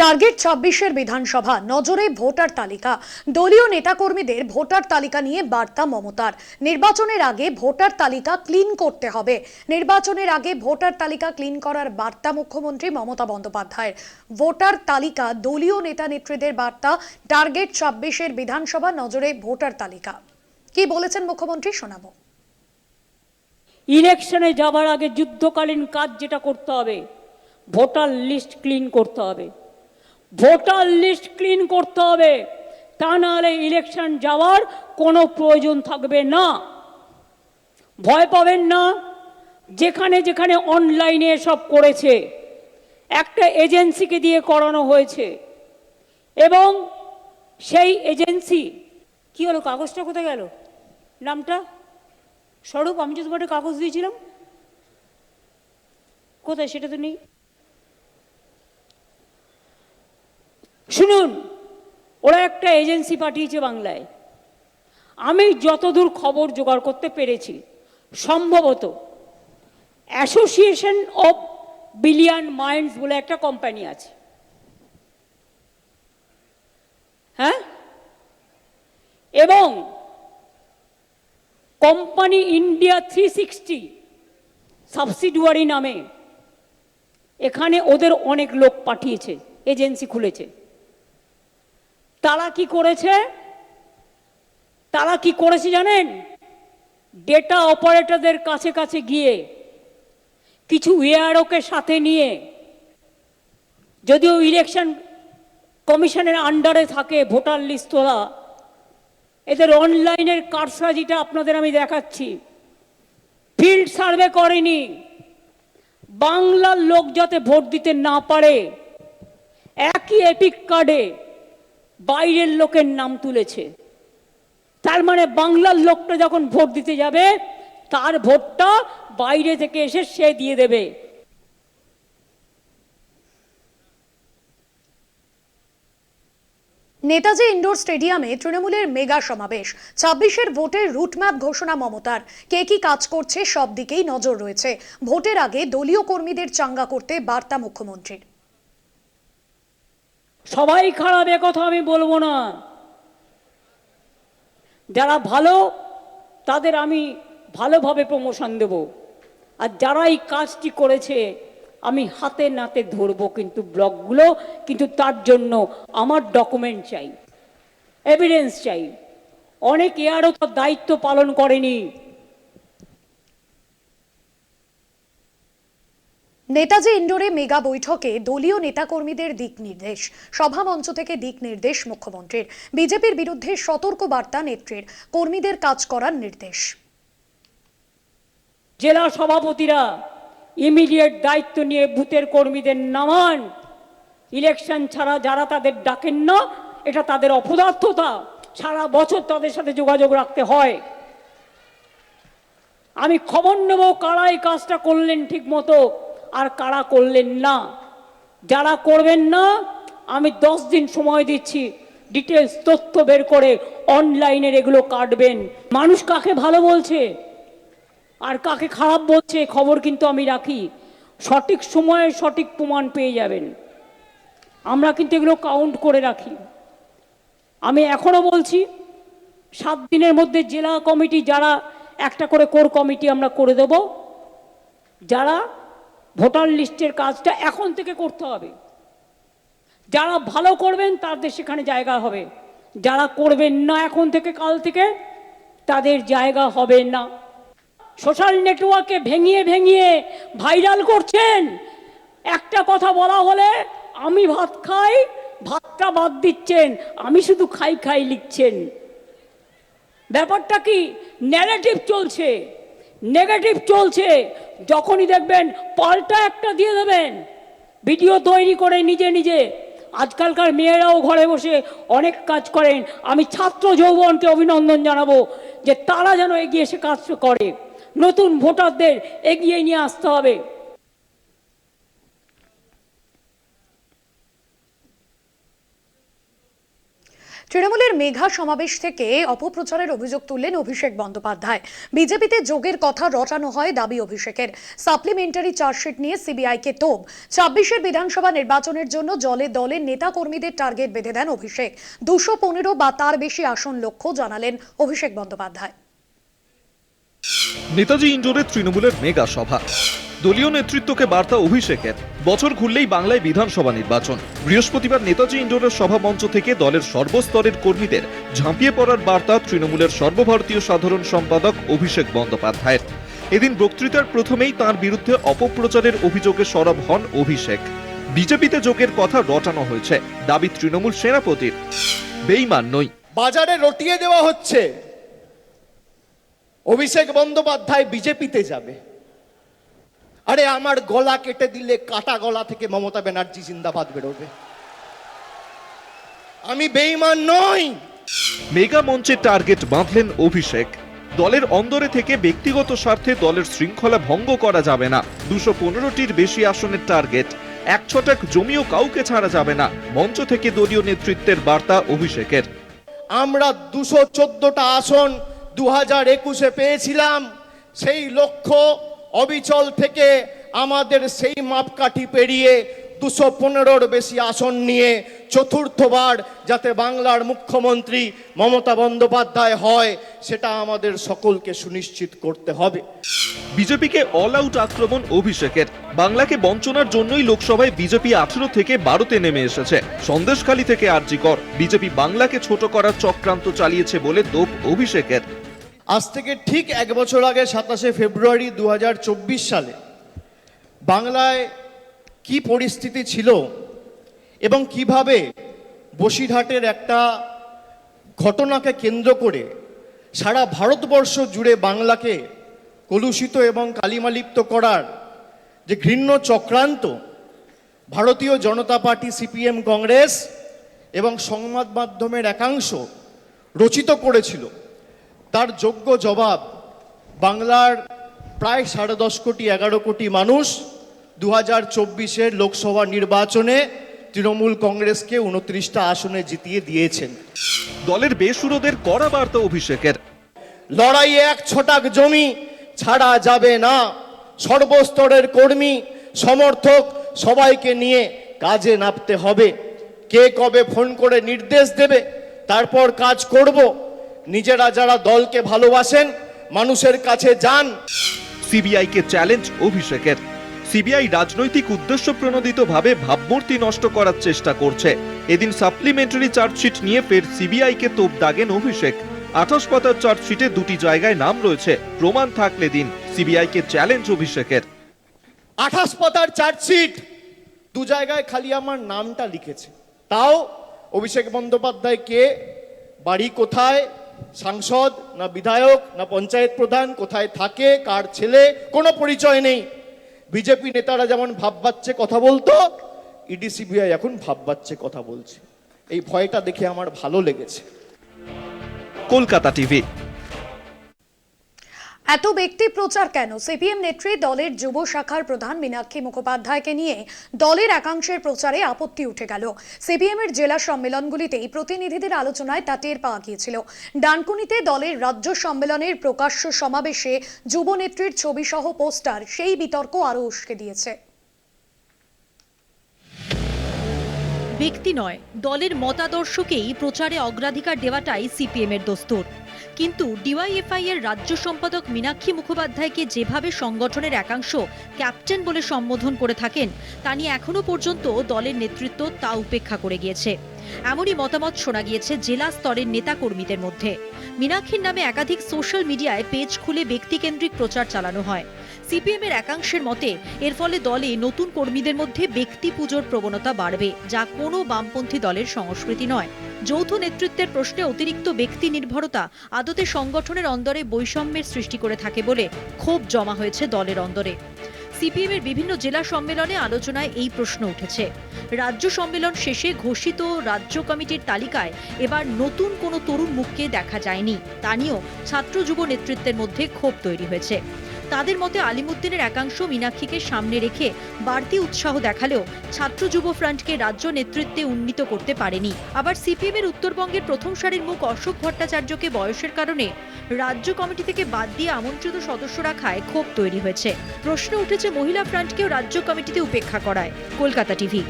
Target ছাব্বিশের বিধানসভা, নজরে ভোটার তালিকা। দলীয় নেতাকর্মীদের ভোটার তালিকা নিয়ে বার্তা মমতার। নির্বাচনের আগে ভোটার তালিকা ক্লিন করতে হবে। নির্বাচনের আগে ভোটার তালিকা ক্লিন করার বার্তা মুখ্যমন্ত্রী মমতা বন্দ্যোপাধ্যায়ের। ভোটার তালিকা, দলীয় নেতা নেত্রীদের বার্তা টার্গেট ছাব্বিশের বিধানসভা, নজরে ভোটার তালিকা। কি বলেছেন মুখ্যমন্ত্রী? শোনাবো। ইলেকশনে যাবার আগে যুদ্ধকালীন কাজ যেটা করতে হবে, ভোটার লিস্ট ক্লিন করতে হবে। ভোটার লিস্ট ক্লিন করতে হবে। তা নাহলে ইলেকশন যাওয়ার কোনো প্রয়োজন থাকবে না। ভয় পাবেন না। যেখানে যেখানে অনলাইনে সব করেছে। একটা এজেন্সিকে দিয়ে করানো হয়েছে। এবং সেই এজেন্সি কি হলো? কাগজটা কোথায় গেল? নামটা? স্বরূপ, আমি যে তোমার কাগজ দিয়েছিলাম। কোথায়? সেটা তো নেই। শুনুন, ওরা একটা এজেন্সি পাঠিয়েছে বাংলায়। আমি যতদূর খবর জোগাড় করতে পেরেছি, সম্ভবত অ্যাসোসিয়েশন অফ বিলিয়ন মাইন্ডস বলে একটা কোম্পানি আছে। হ্যাঁ? এবং company India three sixty subsidiary নামে এখানে ওদের অনেক লোক পাঠিয়েছে এজেন্সি খুলেছে। তারা কি করেছে? তারা কি করেছে জানেন? ডেটা অপারেটরদের কাছে কাছে গিয়ে, কিছু এআরওকে সাথে নিয়ে, যদিও ইলেকশন কমিশনের আন্ডারে থাকে ভোটার লিস্ট তোলা এদের অনলাইনের কারসাজিটা আপনাদের আমি দেখাচ্ছি। ফিল্ড সার্ভে করেনি। বাংলার লোক যাতে ভোট দিতে না পারে, একই এপিক কার্ডে বাইরের লোকের নাম তুলেছে। তার মানে বাংলার লোকটা যখন ভোট দিতে যাবে, তার ভোটটা বাইরে থেকে এসে সে দিয়ে দেবে। নেতাজি ইন্ডোর স্টেডিয়ামে তৃণমূলের মেগা সমাবেশ। ছাব্বিশের ভোটের রুটম্যাপ ঘোষণা মমতার। কে কি কাজ করছে সব দিকেই নজর রয়েছে। ভোটের আগে দলীয় কর্মীদের চাঙ্গা করতে বার্তা মুখ্যমন্ত্রীর। সবাই খারাপ কথা আমি বলব না। যারা ভালো, তাদের আমি ভালোভাবে প্রমোশন দেব। আর যারা এই কাজটি করেছে, আমি হাতে নাতে ধরবো কিন্তু ব্লকগুলো কিন্তু তার জন্য আমার ডকুমেন্ট চাই এভিডেন্স চাই। অনেক এয়ারও তার দায়িত্ব পালন করেনি। নেতাজি ইন্ডোরে মেগা বৈঠকে দলীয় নেতাকর্মীদের দিক নির্দেশ সভামঞ্চ থেকে দিক নির্দেশ মুখ্যমন্ত্রীর। বিজেপির বিরুদ্ধে সতর্ক বার্তা নেত্রীর, কর্মীদের কাজ করার নির্দেশ। জেলা সভাপতিরা ইমিডিয়েট দায়িত্ব নিয়ে বুথের কর্মীদের নামান। ইলেকশন ছাড়া যারা তাদের ডাকেন না, এটা তাদের অপদার্থতা। সারা বছর তাদের সাথে যোগাযোগ রাখতে হয়। আমি খবর নেব কারা এই কাজটা করলেন ঠিক মতো আর কারা করলেন না? যারা করবেন না, আমি দশ দিন সময় দিচ্ছি ডিটেলস তথ্য বের করে অনলাইনের এগুলো কাটবেন। মানুষ কাকে ভালো বলছে? আর কাকে খারাপ বলছে খবর কিন্তু আমি রাখি। সঠিক সময়ে সঠিক প্রমাণ পেয়ে যাবেন। আমরা কিন্তু এগুলো কাউন্ট করে রাখি। আমি এখনও বলছি, সাত দিনের মধ্যে জেলা কমিটি যারা, একটা করে কোর কমিটি আমরা করে দেব। যারা ভোটার লিস্টের কাজটা এখন থেকে করতে হবে। যারা ভালো করবেন, তাদের সেখানে জায়গা হবে। যারা করবেন না এখন থেকে, কাল থেকে, তাদের জায়গা হবে না। সোশ্যাল নেটওয়ার্কে ভেঙিয়ে ভেঙিয়ে ভাইরাল করছেন। একটা কথা বলা হলে, আমি ভাত খাই, ভাতটা বাদ দিচ্ছেন, আমি শুধু খাই খাই লিখছেন। ব্যাপারটা কি? ন্যারেটিভ চলছে। নেগেটিভ চলছে। যখনই দেখবেন পাল্টা একটা দিয়ে দেবেন। ভিডিও তৈরি করে নিজে নিজে। আজকালকার মেয়েরাও ঘরে বসে অনেক কাজ করেন। আমি ছাত্র যৌবনকে অভিনন্দন জানাব যে তারা যেন এগিয়ে এসে কাজ করে। নতুন ভোটারদের এগিয়ে নিয়ে আসতে হবে। তৃণমূলের মেঘা সমাবেশ থেকে অপপ্রচারের অভিযোগ তুললেন অভিষেক বন্দ্যোপাধ্যায়। বিজেপিতে যোগের কথা রটানো হয় দাবি অভিষেকের। সাপ্লিমেন্টারি চার্জশিট নিয়ে সিবিআইকে তোপ। ছাব্বিশের বিধানসভা নির্বাচনের জন্য জলে দলের নেতা কর্মীদের টার্গেট বেঁধে দেন অভিষেক। দুশো পনেরো বা তার বেশি আসন লক্ষ্য জানালেন অভিষেক বন্দ্যোপাধ্যায়। নেতাজি ইন্ডোরে তৃণমূলের মেগা সভা। দলীয় নেতৃত্বকে বার্তা অভিষেকের। বছর ঘুরলেই বাংলায় বিধানসভা নির্বাচন। বৃহস্পতিবার নেতাজি ইন্ডোরের সভা মঞ্চ থেকে দলের সর্বস্তরের কর্মীদের ঝাঁপিয়ে পড়ার বার্তা তৃণমূলের সর্বভারতীয় সাধারণ সম্পাদক অভিষেক বন্দ্যোপাধ্যায়ের। এদিন বক্তৃতার প্রথমেই তার বিরুদ্ধে অপপ্রচারের অভিযোগে সরব হন অভিষেক। বিজেপিতে যোগের কথা রটানো হয়েছে, দাবি তৃণমূল সেনাপতির। বেইমান নই। বাজারে রটিয়ে দেওয়া হচ্ছে। অভিষেক বন্দ্যোপাধ্যায় বিজেপিতে যাবে। আরে আমার গলা কেটে দিলে কাটা গলা থেকে মমতা ব্যানার্জি জিন্দাবাদ বেরোবে। আমি বেইমান নই। মেগা মঞ্চে টার্গেট বাঁধলেন অভিষেক। দলের অন্দরে থেকে ব্যক্তিগত স্বার্থে দলের শৃঙ্খলা ভঙ্গ করা যাবে না। দুশো পনেরোটির বেশি আসনের টার্গেট। এক ছটাক জমিও কাউকে ছাড়া যাবে না। মঞ্চ থেকে দলীয় নেতৃত্বের বার্তা অভিষেকের। আমরা দুশো চোদ্দটা আসন দু হাজার একুশে পেয়েছিলাম। সেই লক্ষ্য অবিচল থেকে আমাদের সেই মাপকাঠি পেরিয়ে দুশো পনেরোর বেশি আসন নিয়ে চতুর্থবার যাতে বাংলার মুখ্যমন্ত্রী মমতা বন্দ্যোপাধ্যায় হয়, সেটা আমাদের সকলকে সুনিশ্চিত করতে হবে। বিজেপিকে অল আউট আক্রমণ অভিষেকের, বাংলাকে বঞ্চনার জন্যই লোকসভায় বিজেপি আঠেরো থেকে বারোতে নেমে এসেছে। সন্দেশখালী থেকে আরজিকর, বিজেপি বাংলাকে ছোট করার চক্রান্ত চালিয়েছে বলে দোপ অভিষেকের। আজ থেকে ঠিক এক বছর আগে সাতাশে ফেব্রুয়ারি দু হাজার চব্বিশ সালে বাংলায় কি পরিস্থিতি ছিল এবং কীভাবে বসিরহাটের একটা ঘটনাকে কেন্দ্র করে সারা ভারতবর্ষ জুড়ে বাংলাকে কলুষিত এবং কালিমালিপ্ত করার যে ঘৃণ্য চক্রান্ত ভারতীয় জনতা পার্টি, সিপিএম, কংগ্রেস এবং সংবাদ মাধ্যমের একাংশ রচিত করেছিল তার যোগ্য জবাব বাংলার প্রায় সাড়ে দশ কোটি এগারো কোটি মানুষ দু হাজার চব্বিশের লোকসভা নির্বাচনে তৃণমূল কংগ্রেসকে উনত্রিশটা আসনে জিতিয়ে দিয়েছেন। দলের বেসুরোদের কড়া বার্তা অভিষেকের। লড়াইয়ে এক ছটাক জমি ছাড়া যাবে না। সর্বস্তরের কর্মী সমর্থক সবাইকে নিয়ে কাজে নামতে হবে। কে কবে ফোন করে নির্দেশ দেবে তারপর কাজ করব। নিজেরা যারা দলকে ভালোবাসেন মানুষের কাছে যান। সিবিআইকে চ্যালেঞ্জ অভিষেকের। সিবিআই রাজনৈতিক উদ্দেশ্য প্রণোদিতভাবে ভাবমূর্তি নষ্ট করার চেষ্টা করছে। এদিন সাপ্লিমেন্টারি চার্জশিট নিয়ে ফের সিবিআইকে তোপ দাগেন অভিষেক। আঠাশ পাতার চার্জশিটে দুটি জায়গায় নাম রয়েছে। প্রমাণ থাকলে দিন সিবিআইকে চ্যালেঞ্জ অভিষেকের। আঠাশ পাতার চার্জশিট! দু জায়গায় খালি আমার নামটা লিখেছে। তাও অভিষেক বন্দ্যোপাধ্যায় কে বাড়ি কোথায় সাংসদ, না বিধায়ক, না পঞ্চায়েত প্রধান, কোথায় থাকে, কার ছেলে, কোনো পরিচয় নেই। বিজেপি নেতারা যেমন ভাব ভাববাচ্ছে কথা বলতো, ইডি, সিবিআই এখন ভাববাচ্ছে কথা বলছে। এই ভয়টা দেখে আমার ভালো লেগেছে। কলকাতা টিভি। এত ব্যক্তি প্রচার কেন? সিপিএম নেত্রী দলের যুব শাখার প্রধান মীনাক্ষী মুখোপাধ্যায়কে নিয়ে দলের একাংশের প্রচারে আপত্তি উঠে গেল। সিপিএম এর জেলা সম্মেলনগুলিতেই প্রতিনিধিদের আলোচনায় তা টের পাওয়া গিয়েছিল। ডানকুনিতে দলের রাজ্য সম্মেলনের প্রকাশ্য সমাবেশে যুব নেত্রীর ছবি সহ পোস্টার সেই বিতর্ক আরও উস্কে দিয়েছে। ব্যক্তি নয়, দলের মতাদর্শকেই প্রচারে অগ্রাধিকার দেওয়াটাই সিপিএম এর দস্তুর। কিন্তু ডিওয়াইএফআই এর রাজ্য সম্পাদক মীনাক্ষী মুখোপাধ্যায়কে যেভাবে সংগঠনের একাংশ ক্যাপ্টেন বলে সম্বোধন করে থাকেন, তা নিয়ে এখনও পর্যন্ত দলের নেতৃত্ব তা উপেক্ষা করে গিয়েছে। এমনই মতামত শোনা গিয়েছে জেলা স্তরের নেতাকর্মীদের মধ্যে। মীনাক্ষীর নামে একাধিক সোশ্যাল মিডিয়ায় পেজ খুলে ব্যক্তিকেন্দ্রিক প্রচার চালানো হয়। সিপিএম এর একাংশের মতে, এর ফলে দলে নতুন কর্মীদের মধ্যে ব্যক্তি পুজোর প্রবণতা বাড়বে, যা কোনো বামপন্থী দলের সংস্কৃতি নয়। যৌথ নেতৃত্বের প্রশ্নে অতিরিক্ত ব্যক্তি নির্ভরতা আদতে সংগঠনের অন্দরে বৈষম্যের সৃষ্টি করে থাকে বলে ক্ষোভ জমা হয়েছে দলের অন্দরে। সিপিএম এর বিভিন্ন জেলা সম্মেলনে আলোচনায় এই প্রশ্ন উঠেছে। রাজ্য সম্মেলন শেষে ঘোষিত রাজ্য কমিটির তালিকায় এবার নতুন কোনো তরুণ মুখকে দেখা যায়নি। তা নিয়েও ছাত্র যুব নেতৃত্বের মধ্যে ক্ষোভ তৈরি হয়েছে। তাদের মতে আলিমুদ্দিনের একাংশ মীনাক্ষীকে সামনে রেখে বাড়তি উৎসাহ দেখালেও ছাত্র যুব ফ্রন্টকে রাজ্য নেতৃত্বে উন্নীত করতে পারেনি। আবার সিপিএমের উত্তরবঙ্গের প্রথম সারির মুখ অশোক ভট্টাচার্যকে বয়সের কারণে রাজ্য কমিটি থেকে বাদ দিয়ে আমন্ত্রিত সদস্য রাখায় ক্ষোভ তৈরি হয়েছে। প্রশ্ন উঠেছে মহিলা ফ্রন্টকেও রাজ্য কমিটিতে উপেক্ষা করায়। কলকাতা টিভি।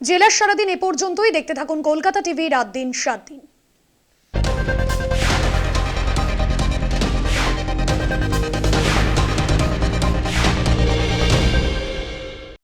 জেলার সারাদিন এ পর্যন্তই। দেখতে থাকুন কলকাতা টিভি রাত দিন সাত দিন।